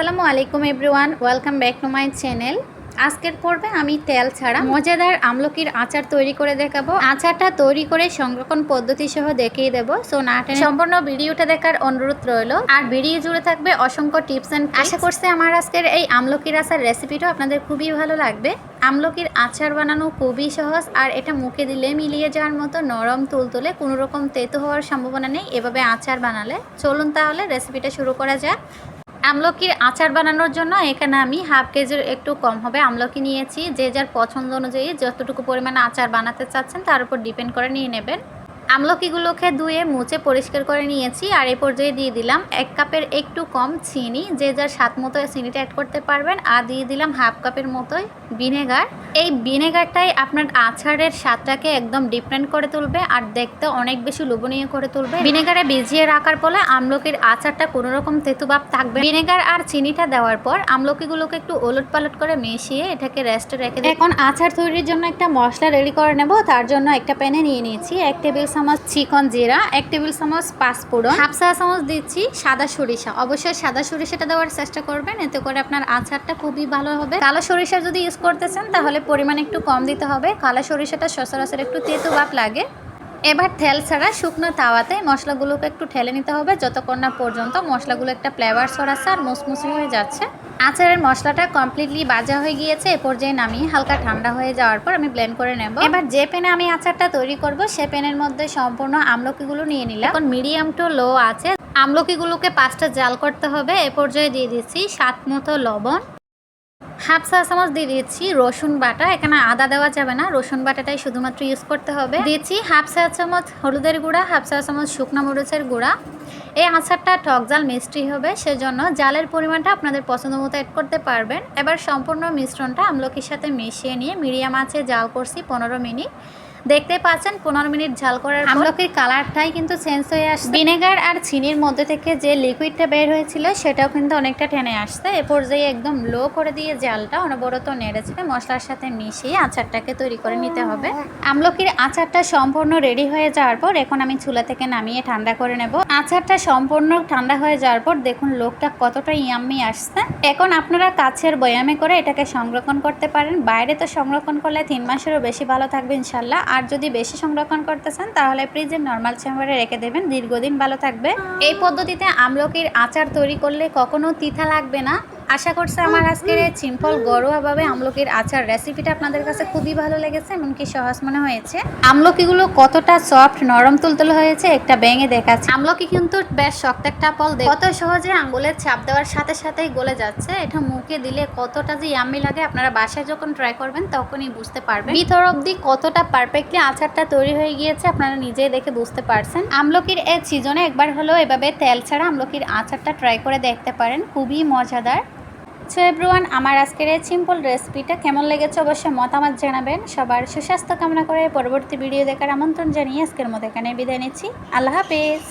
আসসালামু আলাইকুম everyone, welcome back to my channel. আজকের পর্বে আমি তেল ছাড়া মজাদার আমলকির আচার তৈরি করে দেখাবো। আচারটা তৈরি করে সংরক্ষণ পদ্ধতি সহ দেখিয়ে দেবো। সো না সম্পূর্ণ ভিডিওটা দেখার অনুরোধ রইল। আর ভিডিও জুড়ে থাকবে অসংখ্য টিপস অ্যান্ড আশা করছি আমার আজকের এই আমলকির আচার রেসিপিটা আপনাদের খুবই ভালো লাগবে। আমলকির আচার বানানো খুবই সহজ, আর এটা মুখে দিলে মিলিয়ে যাওয়ার মতো নরম তুলতুলে কোনো রকম তেতো হওয়ার সম্ভাবনা নেই। এভাবে আচার বানালে। চলুন তাহলে রেসিপিটা শুরু করা যাক। আমলকির আচার বানানোর জন্য এখানে আমি হাফ কেজির একটু কম হবে আমলকি নিয়েছি। যে যার পছন্দ অনুযায়ী যতটুকু পরিমাণে আচার বানাতে চাচ্ছেন তার উপর ডিপেন্ড করে নিয়ে নেবেন। আমলকিগুলোকে ধুয়ে, মুছে পরিষ্কার করে নিয়েছি আর এই পর্যায়ে দিয়ে দিলাম এক কাপের একটু কম চিনি, যে যার স্বাদ মতো চিনিটা অ্যাড করতে পারবেন। আর দিয়ে দিলাম হাফ কাপের মতোই ভিনেগার। এই ভিনেগারটাই আপনার আচারের স্বাদটাকে একদম ডিফারেন্ট করে তুলবে আর দেখতে অনেক বেশি লোভনীয় করে তুলবে। ভিনেগারে ভিজিয়ে রাখার ফলে আমলকির আচারটা কোনো রকম তেতুভাব থাকবে ভিনেগার আর চিনিটা দেওয়ার পর আমলকিগুলোকে একটু ওলট পালট করে মিশিয়ে এটাকে রেস্টে রেখে। এখন আচার তৈরির জন্য একটা মশলা রেডি করে নেব, তার জন্য একটা প্যানে নিয়ে নিয়েছি এক টেবিল চামচ চিকন জিরা, এক টেবিল চামচ পাঁচফোড়ন হাফ চা চামচ দিচ্ছি সাদা সরিষা। অবশ্যই সাদা সরিষাটা দেওয়ার চেষ্টা করবেন, এতে করে আপনার আচারটা খুবই ভালো হবে। কালো সরিষা যদি ইউজ করতেছেন তাহলে পরিমাণ একটু কম দিতে হবে। কালো সরিষাটা সচরাচর একটু তেতো বাপ লাগে। এবার তেল ছাড়া শুকনো তাওয়াতে মশলাগুলোকে একটু ঠেলে নিতে হবে। যতক্ষণ না পর্যন্ত মশলাগুলো একটা ফ্লেভার ছড়াচ্ছে আর মুসমুসি হয়ে যাচ্ছে। আচারের মশলাটা কমপ্লিটলি বাজা হয়ে গিয়েছে, এ পর্যায়ে নামিয়ে হালকা ঠান্ডা হয়ে যাওয়ার পর আমি ব্লেন্ড করে নেব। এবার যে পেনে আমি আচারটা তৈরি করব, সে পেনের মধ্যে সম্পূর্ণ আমলকিগুলো নিয়ে নিলাম। এখন মিডিয়াম টু লো আছে। আমলকিগুলোকে পাঁচটা জাল করতে হবে। এ পর্যায়ে দিয়ে দিচ্ছি সাত মতো লবণ। হাফ চা চামচ দিয়ে দিচ্ছি রসুন বাটা। এখানে আদা দেওয়া যাবে না, রসুন বাটাটাই শুধুমাত্র ইউজ করতে হবে। দিচ্ছি হাফ চা চামচ হলুদের গুঁড়া, হাফ চা চামচ শুকনো মরিচের গুঁড়া। এই আচারটা টক জাল মিষ্টি হবে, সেজন্য জালের পরিমাণটা আপনাদের পছন্দ মতো অ্যাড করতে পারবেন। এবার সম্পূর্ণ মিশ্রণটা আমলকির সাথে মিশিয়ে নিয়ে মিডিয়াম আছে জাল করছি পনেরো মিনিট। দেখতে পাচ্ছেন পনেরো মিনিট ঝাল করার আমলকির কালারটাই কিন্তু চেঞ্জ হয়ে আসছে। ভিনেগার আর চিনির মধ্যে থেকে যে লিকুইডটা বের হয়েছিল সেটাও কিন্তু অনেকটা টেনে আসছে। এ পর্যায়ে একদম লো করে দিয়ে জালটা অনবরত নেড়েছে মশলার সাথে মিশিয়ে আচারটাকে তৈরি করে নিতে হবে। আমলকির আচারটা সম্পূর্ণ রেডি হয়ে যাওয়ার পর এখন আমি চুলা থেকে নামিয়ে ঠান্ডা করে নেব। আচারটা সম্পূর্ণ ঠান্ডা হয়ে যাওয়ার পর দেখুন, লোকটা কতটা ইয়াম্মি আসছে। এখন আপনারা কাছের বয়ামে করে এটাকে সংরক্ষণ করতে পারেন। বাইরে তো সংরক্ষণ করলে তিন মাসেরও বেশি ভালো থাকবে ইনশাল্লাহ। আর যদি বেশি সংরক্ষণ করতে চান, তাহলে ফ্রিজে নর্মাল চেম্বারে রেখে দেবেন। দীর্ঘদিন ভালো থাকবে। এই পদ্ধতিতে আমলকির আচার তৈরি করলে কখনো তিথা লাগবে না। আশা করছি আমার আজকের এই সিম্পল ঘরোয়াভাবে আমলকির আচার রেসিপিটা আপনাদের কাছে খুবই ভালো লেগেছে, এমনকি সহজ মনে হয়েছে। আমলকিগুলো কতটা সফট নরম তুলতুলে হয়েছে, একটা ব্যাঙে দেখাচ্ছে। আমলকি কিন্তু বেশ শক্ত একটা ফল দেখ- কত সহজে আঙ্গুলের ছাপ দেওয়ার সাথে সাথেই গলে যাচ্ছে। এটা মুখে দিলে কতটা যে ইয়াম্মি লাগে, আপনারা বাসায় যখন ট্রাই করবেন, তখনই বুঝতে পারবেন। ভিতর অবধি কতটা পারফেক্টলি আচারটা তৈরি হয়ে গিয়েছে, আপনারা নিজেই দেখে বুঝতে পারছেন। আমলকির এই সিজনে একবার হলেও এভাবে তেল ছাড়া আমলকির আচারটা ট্রাই করে দেখতে পারেন, খুবই মজাদার। সো এভরিওয়ান আমার আজকের এই সিম্পল রেসিপিটা কেমন লেগেছে অবশ্যই মতামত জানাবেন। সবার সুস্বাস্থ্য কামনা করে পরবর্তী ভিডিও দেখার আমন্ত্রণ জানিয়ে আজকের মতো এখানে বিদায় নিচ্ছি। আল্লাহ হাফেজ!